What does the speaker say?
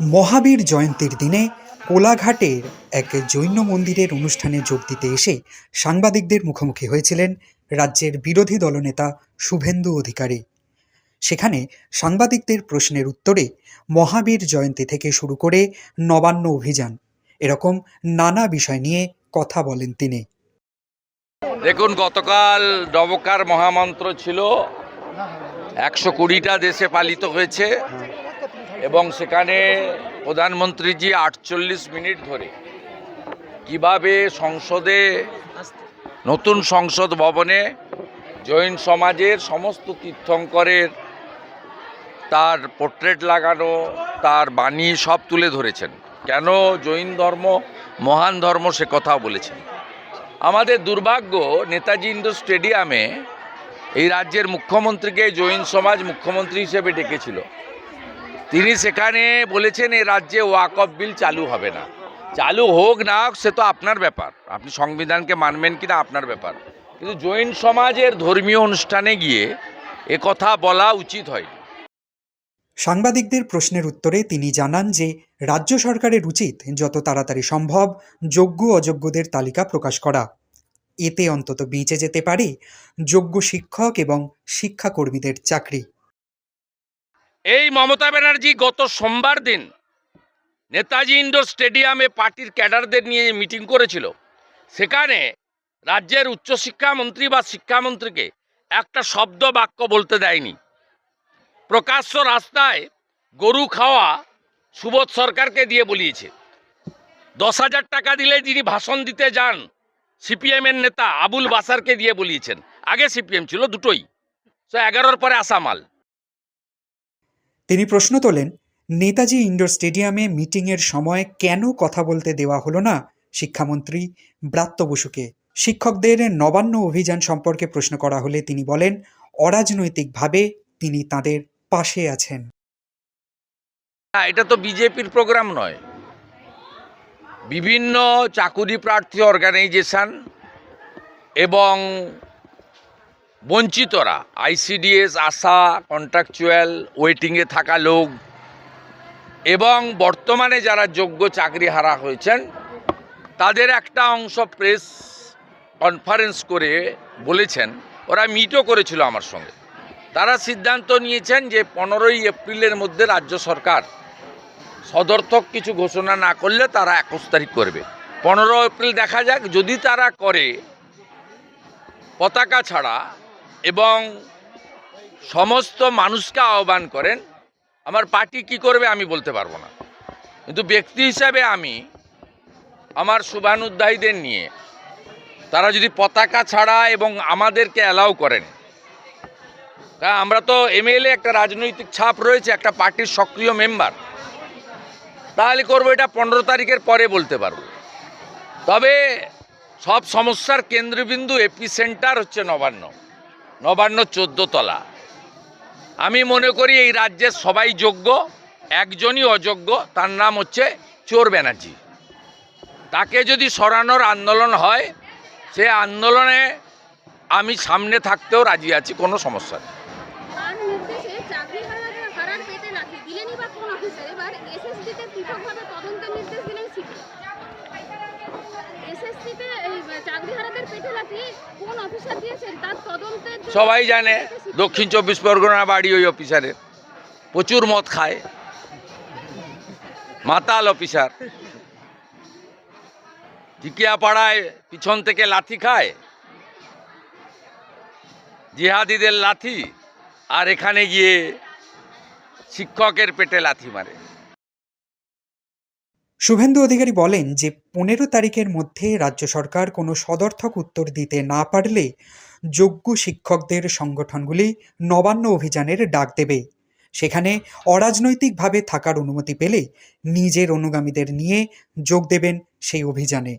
মহাবীর জয়ন্তীর দিনে কোলাঘাটের এক জৈন মন্দিরের অনুষ্ঠানে যোগ দিতে এসে সাংবাদিকদের মুখোমুখি হয়েছিলেন রাজ্যের বিরোধী দলনেতা শুভেন্দু অধিকারী। সেখানে সাংবাদিকদের প্রশ্নের উত্তরে মহাবীর জয়ন্তী থেকে শুরু করে নবান্ন অভিযান, এরকম নানা বিষয় নিয়ে কথা বলেন তিনি। দেখুন, গতকাল নবকার মহামন্ত্র ছিল, একশো কুড়িটা দেশে পালিত হয়েছে। এবং সেখানে প্রধানমন্ত্রীজি আটচল্লিশ মিনিট ধরে কীভাবে সংসদে নতুন সংসদ ভবনে জৈন সমাজের সমস্ত তীর্থঙ্করের তার পোর্ট্রেট লাগানো, তার বাণী সব তুলে ধরেছেন। কেন জৈন ধর্ম, মহান ধর্ম সে কথাও বলেছেন? আমাদের দুর্ভাগ্য, নেতাজি ইন্ডোর স্টেডিয়ামে এই রাজ্যের মুখ্যমন্ত্রীকে জৈন সমাজ মুখ্যমন্ত্রী হিসেবে ডেকেছিল। তিনি সেখানে বলেছেন এই রাজ্যে ওয়াকফ বিল চালু হবে না। চালু হোক না হোক, সে তো আপনার ব্যাপার। আপনি সংবিধানকে মানবেন কি না আপনার ব্যাপার। কিন্তু জৈন সমাজের ধর্মীয় অনুষ্ঠানে গিয়ে এ কথা বলা উচিত হয় সাংবাদিকদের প্রশ্নের উত্তরে তিনি জানান যে, রাজ্য সরকারের উচিত যত তাড়াতাড়ি সম্ভব যোগ্য অযোগ্যদের তালিকা প্রকাশ করা। এতে অন্তত বেঁচে যেতে পারে যোগ্য শিক্ষক এবং শিক্ষাকর্মীদের চাকরি। এই মমতা ব্যানার্জি গত সোমবার দিন নেতাজি ইন্ডোর স্টেডিয়ামে পার্টির ক্যাডারদের নিয়ে মিটিং করেছিল। সেখানে রাজ্যের উচ্চশিক্ষামন্ত্রী বা শিক্ষামন্ত্রীকে একটা শব্দ বাক্য বলতে দেয়নি। প্রকাশ্য রাস্তায় গরু খাওয়া সুবোধ সরকারকে দিয়ে বলিয়েছে। দশ হাজার টাকা দিলে যিনি ভাষণ দিতে যান, সিপিএমের নেতা আবুল বাসারকে দিয়ে বলিয়েছেন। আগে সিপিএম ছিল দুটোই। সো এগারোর পরে আসামাল। তিনি প্রশ্ন তোলেন, নেতাজি ইন্ডোর স্টেডিয়ামে মিটিংয়ের সময় কেন কথা বলতে দেওয়া হলো না? শিক্ষামন্ত্রী ব্রাত্য বসুকে। শিক্ষকদের নবান্ন অভিযান সম্পর্কে প্রশ্ন করা হলে তিনি বলেন, অরাজনৈতিকভাবে তিনি তাদের পাশে আছেন। এটা তো বিজেপির প্রোগ্রাম নয়। বিভিন্ন চাকুরি প্রার্থী অর্গানাইজেশন এবং বঞ্চিতরা আইসিডিএস আশা কন্ট্রাকচুয়াল ওয়েটিংয়ে থাকা লোক এবং বর্তমানে যারা যোগ্য চাকরি হারা হয়েছেন, তাদের একটা অংশ প্রেস কনফারেন্স করে বলেছেন, ওরা মিটও করেছিল আমার সঙ্গে। তারা সিদ্ধান্ত নিয়েছেন যে পনেরোই এপ্রিলের মধ্যে রাজ্য সরকার সদর্থক কিছু ঘোষণা না করলে তারা একুশ তারিখ করবে। পনেরো এপ্রিল দেখা যাক, যদি তারা করে, পতাকা ছাড়া এবং সমস্ত মানুষকে আহ্বান করেন, আমার পার্টি কি করবে আমি বলতে পারব না। কিন্তু ব্যক্তি হিসাবে আমি আমার শুভানুধ্যায়ীদের নিয়ে, তারা যদি পতাকা ছাড়া এবং আমাদেরকে অ্যালাউ করেন, তা আমরা তো এমএলএ একটা রাজনৈতিক ছাপ রয়েছে, একটা পার্টির সক্রিয় মেম্বার তাহলে করব এটা পনেরো তারিখের পরে বলতে পারব। তবে সব সমস্যার কেন্দ্রবিন্দু এপি সেন্টার হচ্ছে নবান্ন। নবান্ন চোদ্দ তলা। আমি মনে করি এই রাজ্যের সবাই যোগ্য, একজনই অযোগ্য, তার নাম হচ্ছে চোর ব্যানার্জি। তাকে যদি সরানোর আন্দোলন হয়, সে আন্দোলনে আমি সামনে থাকতেও রাজি আছি, কোনো সমস্যা নেই। এসএসসিতে চাকরি পেটে লাঠি কোন অফিসার দিয়েছেন? তার তদন্তের সবাই জানে দক্ষিণ চব্বিশ পরগনা বাড়ি ওই অফিসারের। প্রচুর মদ খায়। মাতাল অফিসার। টিকিয়াপাড়ায় পিছন থেকে লাথি খায়। জিহাদিদের লাথি আর এখানে গিয়ে শিক্ষকের পেটে লাথি মারে। শুভেন্দু অধিকারী বলেন যে, পনেরো তারিখের মধ্যে রাজ্য সরকার কোনো সদর্থক উত্তর দিতে না পারলে যোগ্য শিক্ষকদের সংগঠনগুলি নবান্ন অভিযানের ডাক দেবে। সেখানে অরাজনৈতিকভাবে থাকার অনুমতি পেলে নিজের অনুগামীদের নিয়ে যোগ দেবেন সেই অভিযানে।